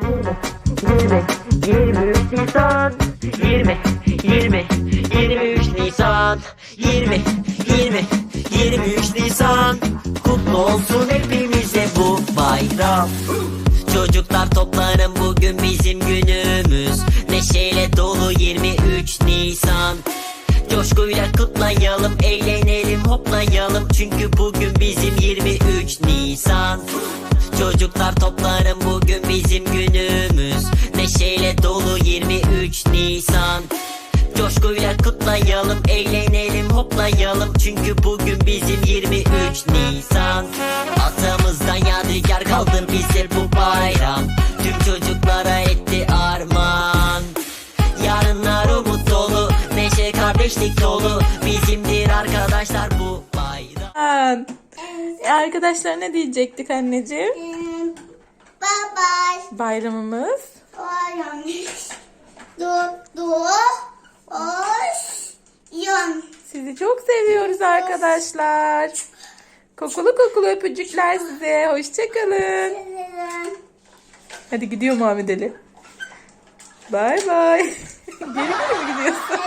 20, 23 Nisan 20, 20, 23 Nisan 20, 20, 23 Nisan Kutlu olsun hepimize bu bayram. Çocuklar toplanın bugün bizim günümüz. Neşeyle dolu 23 Nisan. Coşkuyla kutlayalım, eğlenelim, hoplayalım. Çünkü Çocuklar toplanın bugün bizim günümüz. Neşeyle dolu 23 Nisan. Coşkuyla kutlayalım, eğlenelim, hoplayalım. Çünkü bugün bizim 23 Nisan. Atamızdan yadigar kaldı bize bu bayram. Tüm çocuklara etti armağan. Yarınlar umut dolu, neşe kardeşlik dolu. Bizimdir arkadaşlar bu bayram. E, arkadaşlar ne diyecektik anneciğim? Bye bye. Bayramımız. Du du os yon. Sizi çok seviyoruz arkadaşlar. Kokulu kokulu öpücükler size. Hoşçakalın. Hadi gidiyor Muhammed Ali. Bay bay. Geri mi gidiyorsun?